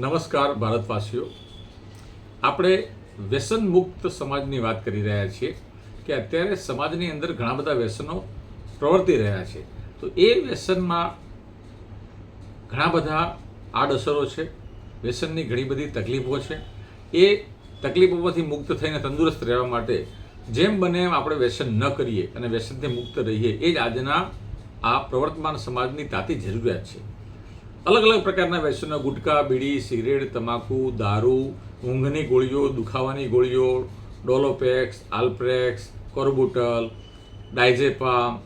નમસ્કાર ભારતવાસીઓ. આપણે વ્યસન મુક્ત સમાજની વાત કરી રહ્યા છીએ કે અત્યારે સમાજની અંદર ઘણા બધા વ્યસનો પ્રવર્તી રહ્યા છે. તો એ વ્યસનમાં ઘણા બધા આડઅસરો છે, વ્યસનની ઘણી બધી તકલીફો છે. એ તકલીફોમાંથી મુક્ત થઈને તંદુરસ્ત રહેવા માટે જેમ બને એમ આપણે વ્યસન ન કરીએ અને વ્યસનથી મુક્ત રહીએ, એ જ આજના આ પ્રવર્તમાન સમાજની તાતી જરૂરિયાત છે. અલગ અલગ પ્રકારના વ્યસનો ગુટકા, બીડી, સિગરેટ, તમાકુ, દારૂ, ઊંઘની ગોળીઓ, દુખાવાની ગોળીઓ, ડોલોપેક્સ, આલ્પ્રેક્સ, કોર્બુટલ ડાયઝેપામ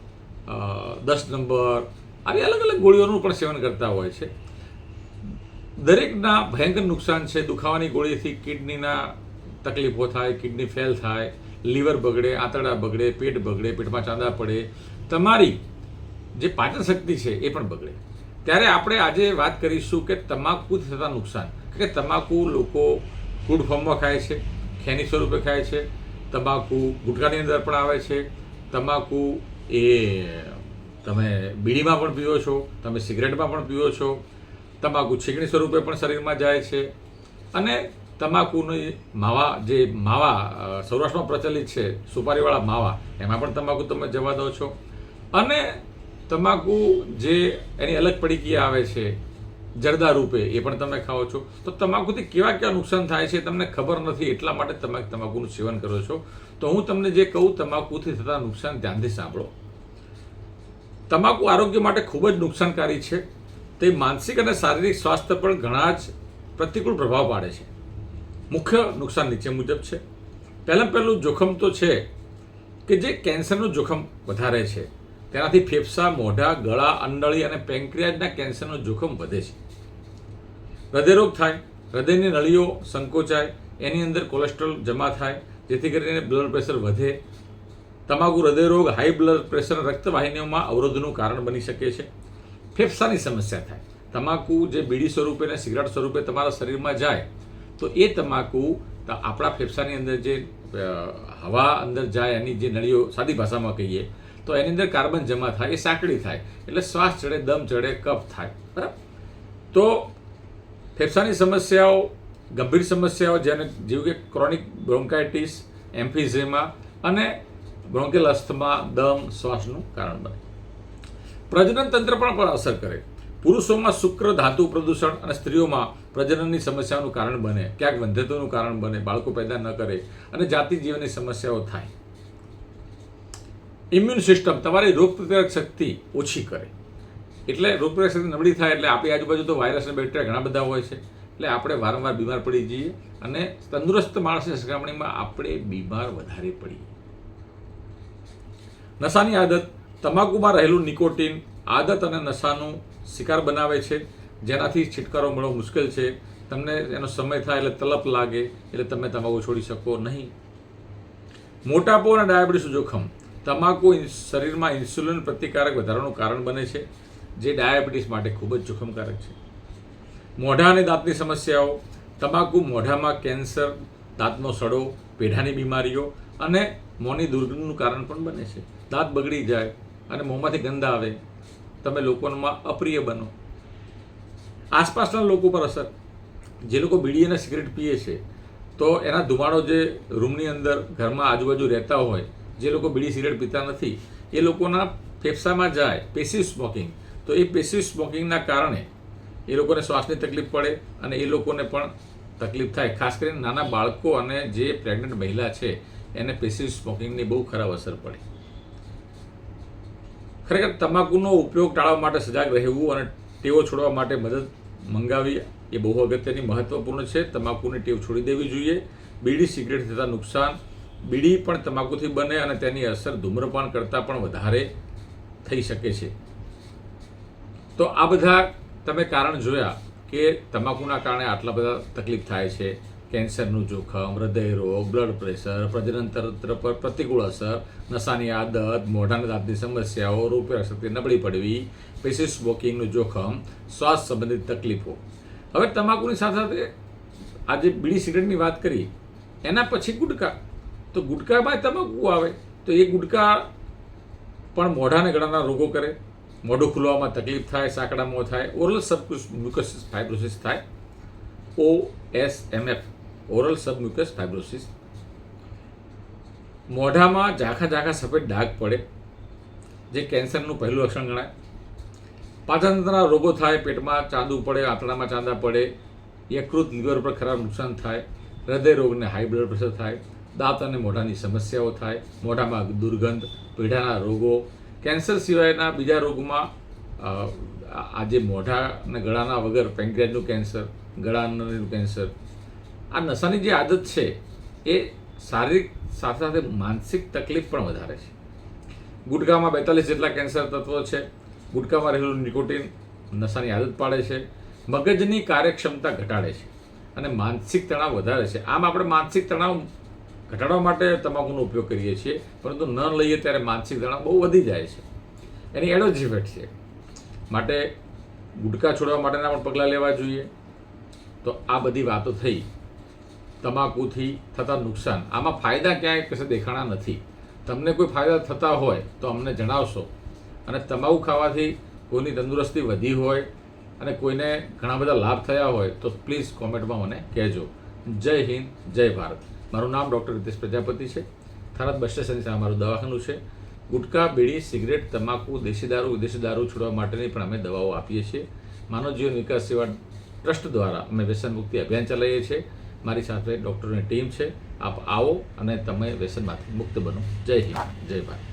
દસ નંબર, આવી અલગ અલગ ગોળીઓનું પણ સેવન કરતા હોય છે. દરેકના ભયંકર નુકસાન છે. દુખાવાની ગોળીથી કિડનીના તકલીફો થાય, કિડની ફેલ થાય, લીવર બગડે, આંતરડા બગડે, પેટ બગડે, પેટમાં ચાંદા પડે. તમારી જે પાચન શક્તિ છે એ પણ બગડે. ત્યારે આપણે આજે વાત કરીશું કે તમાકુથી થતા નુકસાન. કે તમાકુ લોકો ફૂડ ફોર્મમાં ખાય છે, ખેની સ્વરૂપે ખાય છે, તમાકુ ગુટકાની અંદર પણ આવે છે, તમાકુ એ તમે બીડીમાં પણ પીવો છો, તમે સિગરેટમાં પણ પીવો છો, તમાકુ છીકણી સ્વરૂપે પણ શરીરમાં જાય છે, અને તમાકુની માવા, જે માવા સૌરાષ્ટ્રમાં પ્રચલિત છે, સુપારીવાળા માવા, એમાં પણ તમાકુ તમે જવા દો છો. અને તમાકુ જે એની અલગ પડીકી આવે છે, જરદા રૂપે, એ પણ તમે ખાઓ છો. તો તમાકુથી કેવા કેવા નુકસાન થાય છે તમને ખબર નથી, એટલા માટે તમે તમાકુનું સેવન કરો છો. તો હું તમને જે કહું, તમાકુથી થતા નુકસાન ધ્યાનથી સાંભળો. તમાકુ આરોગ્ય માટે ખૂબ જ નુકસાનકારી છે. તે માનસિક અને શારીરિક સ્વાસ્થ્ય પર ઘણા જ પ્રતિકૂળ પ્રભાવ પાડે છે. મુખ્ય નુકસાન નીચે મુજબ છે. પહેલાં પહેલું જોખમ તો છે કે જે કેન્સરનું જોખમ વધારે છે. તેનાથી ફેફસા, મોઢા, ગળા, અંડળી અને પેન્ક્રિયાજના કેન્સરનું જોખમ વધે છે. હૃદયરોગ થાય, હૃદયની નળીઓ સંકોચાય, એની અંદર કોલેસ્ટ્રોલ જમા થાય, જેથી કરીને બ્લડ પ્રેશર વધે. તમાકુ હૃદયરોગ હાઈ બ્લડ પ્રેશર રક્તવાહિનીઓમાં અવરોધનું કારણ બની શકે છે. ફેફસાની સમસ્યા થાય. તમાકુ જે બીડી સ્વરૂપે અને સિગરેટ સ્વરૂપે તમારા શરીરમાં જાય, તો એ તમાકુ આપણા ફેફસાની અંદર જે હવા અંદર જાય, એની જે નળીઓ સાદી ભાષામાં કહીએ તો એની અંદર કાર્બન જમા થાય, એ સાંકડી થાય. એટલે શ્વાસ ચડે, દમ ચડે, કફ થાય. બરાબર? તો ફેફસાની સમસ્યાઓ, ગંભીર સમસ્યાઓ જેને જેવું કે ક્રોનિક બ્રોન્કાઇટિસ એમ્ફિઝેમા અને બ્રોન્કેલ અસ્થમા, દમ, શ્વાસનું કારણ બને. પ્રજનન તંત્ર પણ પણ અસર કરે. પુરુષોમાં શુક્ર, ધાતુ પ્રદૂષણ અને સ્ત્રીઓમાં પ્રજનનની સમસ્યાઓનું કારણ બને. ક્યાંક વંધ્યત્વનું કારણ બને, બાળકો પેદા ન કરે અને જાતિ જીવનની સમસ્યાઓ થાય. ઇમ્યુન સિસ્ટમ તમારી રોગપ્રતિકારક શક્તિ ઓછી કરે. એટલે રોગપ્રતિકારક શક્તિ નબળી થાય એટલે આપણી આજુબાજુ તો વાયરસ અને બેક્ટેરિયા ઘણા બધા હોય છે. એટલે આપણે વારંવાર બીમાર પડી જઈએ અને તંદુરસ્ત માણસની સરખામણીમાં આપણે બીમાર વધારે પડીએ. નશાની આદત, તમાકુમાં રહેલું નિકોટીન, આદત અને નશાનું શિકાર બનાવે છે. જેનાથી છુટકારો મળવો મુશ્કેલ છે. તમને એનો સમય થાય એટલે તલપ લાગે, એટલે તમે તમાકુ છોડી શકો નહીં. મોટાપો અને ડાયાબિટીસ જોખમ. તમાકુ શરીરમાં ઇન્સ્યુલિન પ્રતિકારક વધારાનું કારણ બને છે, જે ડાયાબિટીસ માટે ખૂબ જ જોખમકારક છે. મોઢા અને દાંતની સમસ્યાઓ, તમાકુ મોઢામાં કેન્સર, દાંતનો સડો, પેઢાની બીમારીઓ અને મોંની દુર્ગંધનું કારણ પણ બને છે. દાંત બગડી જાય અને મોંમાંથી ગંધ આવે, તમે લોકોમાં અપ્રિય બનો. આસપાસના લોકો પર અસર. જે લોકો બીડી અને સિગરેટ પીએ છે, તો એના ધુમાડો જે રૂમની અંદર ઘરમાં આજુબાજુ રહેતા હોય જે લોકો બીડી સિગરેટ પીતા નથી, એ લોકોના ફેફસામાં જાય પેસિવ સ્મોકિંગ તો એ પેસિવ સ્મોકિંગના કારણે એ લોકોને શ્વાસની તકલીફ પડે અને એ લોકોને પણ તકલીફ થાય. ખાસ કરીને નાના બાળકો અને જે પ્રેગ્નન્ટ મહિલા છે, એને પેસિવ સ્મોકિંગની બહુ ખરાબ અસર પડે. ખરેખર તમાકુનો ઉપયોગ ટાળવા માટે સજાગ રહેવું અને ટેવો છોડવા માટે મદદ મંગાવી એ બહુ અગત્યની મહત્વપૂર્ણ છે. તમાકુની ટેવ છોડી દેવી જોઈએ. બીડી સિગરેટ થતા નુકસાન બીડી પણ તમાકુથી બને અને તેની અસર ધૂમ્રપાન કરતાં પણ વધારે થઈ શકે છે. તો આ બધા તમે કારણ જોયા કે તમાકુના કારણે આટલા બધા તકલીફ થાય છે. કેન્સરનું જોખમ, હૃદય રોગ, બ્લડ પ્રેશર પ્રજનન તંત્ર પર પ્રતિકૂળ અસર, નશાની આદત, મોઢાના દાંતની સમસ્યાઓ રૂપિયા શક્તિ નબળી પડવી પેસિવ સ્મોકિંગનું જોખમ, શ્વાસ સંબંધિત તકલીફો. હવે તમાકુની સાથે સાથે આજે બીડી સિગરેટની વાત કરી, એના પછી ગુટકા તો ગુટકામાં તમાકુ આવે? તો એ ગુટકા પણ મોઢાને ગળાના રોગો કરે. મોઢું ખુલવામાં તકલીફ થાય સાંકડા મોં થાય ઓરલ સબક્યુસ મ્યુકસ ફાઇબ્રોસિસ થાય. O S M F oral submucous fibrosis મોઢામાં ઝાખા ઝાખા સફેદ ડાઘ પડે, જે કેન્સરનું પહેલું લક્ષણ ગણાય. પાચનતંત્રના રોગો થાય, પેટમાં ચાંદુ પડે, આંતરડામાં ચાંદા પડે. યકૃત લીવર પર ખરાબ નુકસાન થાય. હૃદય રોગને હાઈ બ્લડ પ્રેશર થાય. દાંત અને મોઢાની સમસ્યાઓ થાય, મોઢામાં દુર્ગંધ, પીડાના રોગો, કેન્સર સિવાયના બીજા રોગમાં આજે મોઢા અને ગળાના વગર પેન્ક્રિયાજનું કેન્સર, ગળાનું કેન્સર, આ નશાની જે આદત છે, એ શારીરિક સાથે સાથે માનસિક તકલીફ પણ વધારે છે. ગુટકામાં બેતાલીસ જેટલા કેન્સર તત્વો છે, ગુટકામાં રહેલું નિકોટિન નશાની આદત પાડે છે, મગજની કાર્યક્ષમતા ઘટાડે છે અને માનસિક તણાવ વધારે છે. આમ આપણે માનસિક તણાવ ઘટાડવા માટે તમાકુનો ઉપયોગ કરીએ છીએ, પરંતુ ન લઈએ ત્યારે માનસિક તણાવ બહુ વધી જાય છે. એની એડો જ ઇફેક્ટ છે માટે ગુટકા છોડવા માટેના પણ પગલાં લેવા જોઈએ. તો આ બધી વાતો થઈ. તમાકુથી થતા નુકસાન. આમાં ફાયદા ક્યાંય કશે દેખાણા નથી. તમને કોઈ ફાયદા થતા હોય તો અમને જણાવશો. અને તમાકુ ખાવાથી કોઈની તંદુરસ્તી વધી હોય અને કોઈને ઘણા બધા લાભ થયા હોય તો પ્લીઝ કોમેન્ટમાં મને કહેજો. જય હિન્દ, જય ભારત. મારું નામ ડૉક્ટર રીતેશ પ્રજાપતિ છે. થરાદ બસ સ્ટેશનની સામે મારું દવાખાનું છે. ગુટકા, બીડી, સિગરેટ, તમાકુ, દેશી દારૂ, વિદેશી દારૂ છોડવા માટેની પણ અમે દવાઓ આપીએ છીએ. માનવ જીવન વિકાસ સેવા ટ્રસ્ટ દ્વારા અમે વ્યસન મુક્તિ અભિયાન ચલાવીએ છીએ. મારી સાથે ડૉક્ટરોની ટીમ છે. આપ આવો અને તમે વ્યસનમાંથી મુક્ત બનો. જય હિન્દ. જય ભારત.